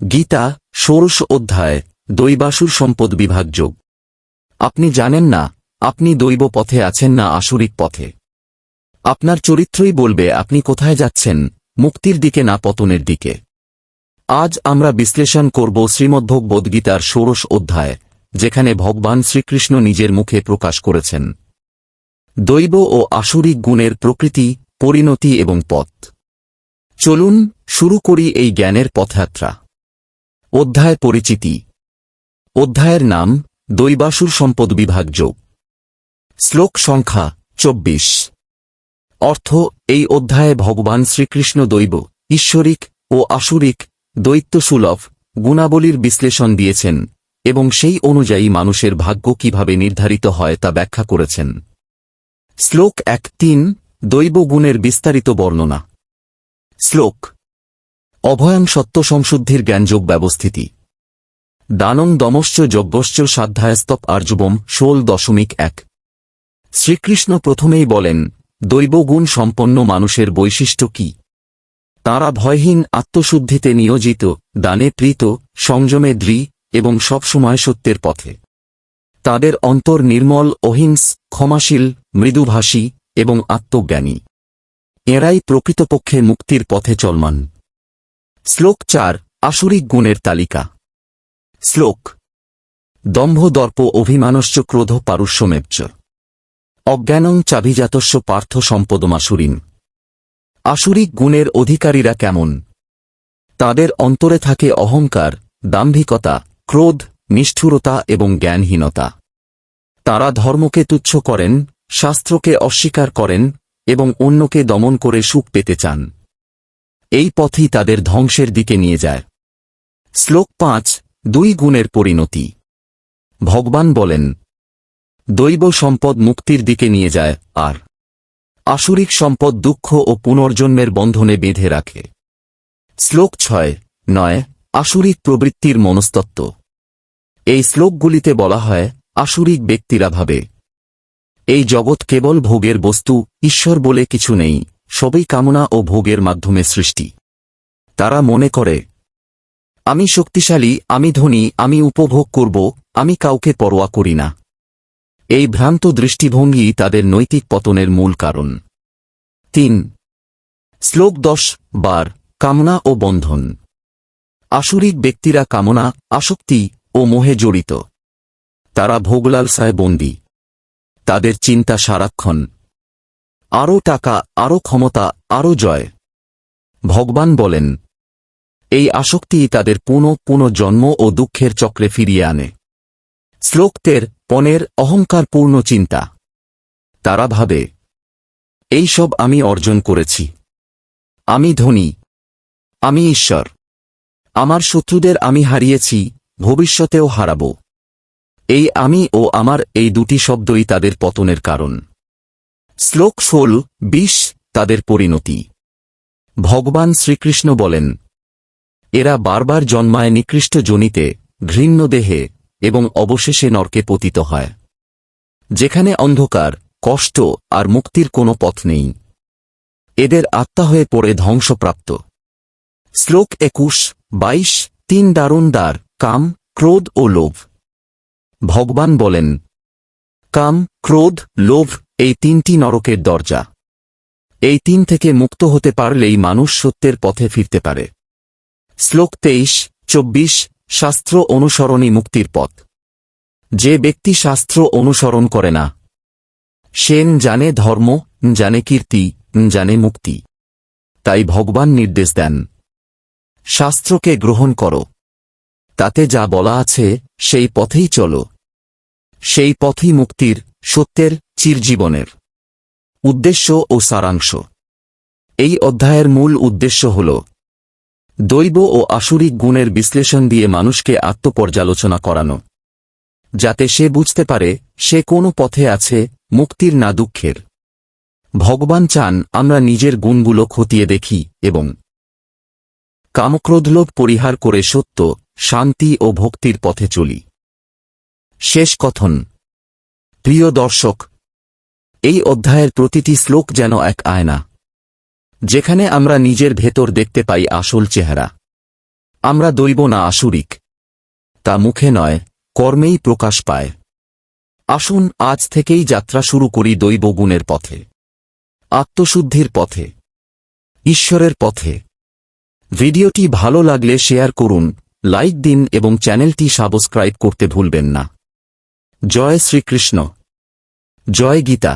গীতা, ষোড়শ অধ্যায়, দৈবাসুর সম্পদ বিভাগ যোগ। আপনি জানেন না, আপনি দৈব পথে আছেন না আসরিক পথে। আপনার চরিত্রই বলবে, আপনি কোথায় যাচ্ছেন, মুক্তির দিকে না পতনের দিকে। আজ আমরা বিশ্লেষণ করব শ্রীমদ্ভগবদ্গীতার ষোড়শ অধ্যায়, যেখানে ভগবান শ্রীকৃষ্ণ নিজের মুখে প্রকাশ করেছেন। দৈব ও আসরিক গুণের প্রকৃতি, পরিণতি এবং পথ। চলুন শুরু করি এই জ্ঞানের পথযাত্রা। অধ্যায় পরিচিতি। অধ্যায়ের নাম, দৈবাসুর সম্পদ বিভাগ যোগ। শ্লোক সংখ্যা, চব্বিশ। অর্থ, এই অধ্যায়ে ভগবান শ্রীকৃষ্ণ দৈব, ঈশ্বরিক ও আসুরিক দৈত্যসুলভ গুণাবলীর বিশ্লেষণ দিয়েছেন এবং সেই অনুযায়ী মানুষের ভাগ্য কীভাবে নির্ধারিত হয় তা ব্যাখ্যা করেছেন। শ্লোক এক তিন দৈব গুণের বিস্তারিত বর্ণনা। শ্লোক অভয়াং সত্য সংশুদ্ধির জ্ঞানযোগ ব্যবস্থিতি। দানং দমশ্চ যজ্ঞশ্চ সাধ্যায়স্তপ আর্যবম ষোল দশমিক এক। শ্রীকৃষ্ণ প্রথমেই বলেন, দৈবগুণ সম্পন্ন মানুষের বৈশিষ্ট্য কি? তাঁরা ভয়হীন, আত্মশুদ্ধিতে নিয়োজিত, দানে প্রীত, সংযমে দৃঢ় এবং সবসময় সত্যের পথে। তাদের অন্তর নির্মল, অহিংস, ক্ষমাশীল, মৃদুভাষী এবং আত্মজ্ঞানী। এঁরাই প্রকৃতপক্ষে মুক্তির পথে চলমান। শ্লোক চার, আসরিক গুণের তালিকা। শ্লোক দম্ভ দর্প অভিমানশ্চ ক্রোধ পারুষ্যমেচ্চ অজ্ঞানং চাভিজাতস্য পার্থ সম্পদমাসুরিন। আসুরিক গুণের অধিকারীরা কেমন? তাদের অন্তরে থাকে অহংকার, দাম্ভিকতা, ক্রোধ, নিষ্ঠুরতা এবং জ্ঞানহীনতা। তারা ধর্মকে তুচ্ছ করেন, শাস্ত্রকে অস্বীকার করেন এবং অন্যকে দমন করে সুখ পেতে চান। এই পথই তাদের ধ্বংসের দিকে নিয়ে যায়। শ্লোক পাঁচ, দুই গুণের পরিণতি। ভগবান বলেন, দৈব সম্পদ মুক্তির দিকে নিয়ে যায় আর আসুরিক সম্পদ দুঃখ ও পুনর্জন্মের বন্ধনে বেঁধে রাখে। শ্লোক ছয়, নয়, আসুরিক প্রবৃত্তির মনস্তত্ত্ব। এই শ্লোকগুলিতে বলা হয়, আসুরিক ব্যক্তিরা ভাবে, এই জগৎ কেবল ভোগের বস্তু, ঈশ্বর বলে কিছু নেই। সবই কামনা ও ভোগের মাধ্যমে সৃষ্টি। তারা মনে করে, আমি শক্তিশালী, আমি ধনী, আমি উপভোগ করব, আমি কাউকে পরোয়া করি না। এই ভ্রান্ত দৃষ্টিভঙ্গি তাদের নৈতিক পতনের মূল কারণ। তিন, শ্লোক দশ বার, কামনা ও বন্ধন। আসুরিক ব্যক্তিরা কামনা, আসক্তি ও মোহে জড়িত। তারা ভোগলালসায় বন্দী। তাদের চিন্তা সারাক্ষণ আরও টাকা আরও ক্ষমতা আরও জয়। ভগবান বলেন, এই আসক্তি তাদের পুনঃ পুনঃ জন্ম ও দুঃখের চক্রে ফিরিয়ে আনে। শ্লোক তের পনেরো অহংকারপূর্ণ চিন্তা। তারা ভাবে, এই সব আমি অর্জন করেছি। আমি ধনী। আমি ঈশ্বর। আমার শত্রুদের আমি হারিয়েছি, ভবিষ্যতেও হারাব। এই আমি ও আমার এই দুটি শব্দই তাদের পতনের কারণ। শ্লোক ষোল, বিশ, তাদের পরিণতি। ভগবান শ্রীকৃষ্ণ বলেন, এরা বারবার জন্মায় নিকৃষ্ট জনিতে, ঘৃণ্য দেহে এবং অবশেষে নরকে পতিত হয়। যেখানে অন্ধকার, কষ্ট আর মুক্তির কোনো পথ নেই। এদের আত্মা হয়ে পড়ে ধ্বংসপ্রাপ্ত। শ্লোক একুশ, বাইশ, তিন দারুণ দ্বার কাম, ক্রোধ ও লোভ। ভগবান বলেন, কাম, ক্রোধ, লোভ এই তিনটি নরকের দরজা। এই তিন থেকে মুক্ত হতে পারলেই মানুষ সত্যের পথে ফিরতে পারে। শ্লোক তেইশ, চব্বিশ, শাস্ত্র অনুসরণী মুক্তির পথ। যে ব্যক্তি শাস্ত্র অনুসরণ করে না সেন জানে ধর্ম জানে কীর্তি জানে মুক্তি। তাই ভগবান নির্দেশ দেন, শাস্ত্রকে গ্রহণ করো। তাতে যা বলা আছে, সেই পথেই চলো। সেই পথই মুক্তির সত্যের চিরজীবনের উদ্দেশ্য ও সারাংশ। এই অধ্যায়ের মূল উদ্দেশ্য হল, দৈব ও আসুরিক গুণের বিশ্লেষণ দিয়ে মানুষকে আত্মপর্যালোচনা করানো, যাতে সে বুঝতে পারে সে কোন পথে আছে মুক্তির না দুঃখের। ভগবান চান আমরা নিজের গুণগুলো খতিয়ে দেখি এবং কামক্রোধলোভ পরিহার করে সত্য, শান্তি ও ভক্তির পথে চলি। শেষ কথন। প্রিয় দর্শক, এই অধ্যায়ের প্রতিটি শ্লোক যেন এক আয়না, যেখানে আমরা নিজের ভেতর দেখতে পাই আসল চেহারা। আমরা দৈব না আসুরিক, তা মুখে নয়, কর্মেই প্রকাশ পায়। আসুন আজ থেকেই যাত্রা শুরু করি দৈব গুণের পথে, আত্মশুদ্ধির পথে, ঈশ্বরের পথে। ভিডিওটি ভালো লাগলে শেয়ার করুন, লাইক দিন এবং চ্যানেলটি সাবস্ক্রাইব করতে ভুলবেন না। জয় শ্রীকৃষ্ণ। জয় গীতা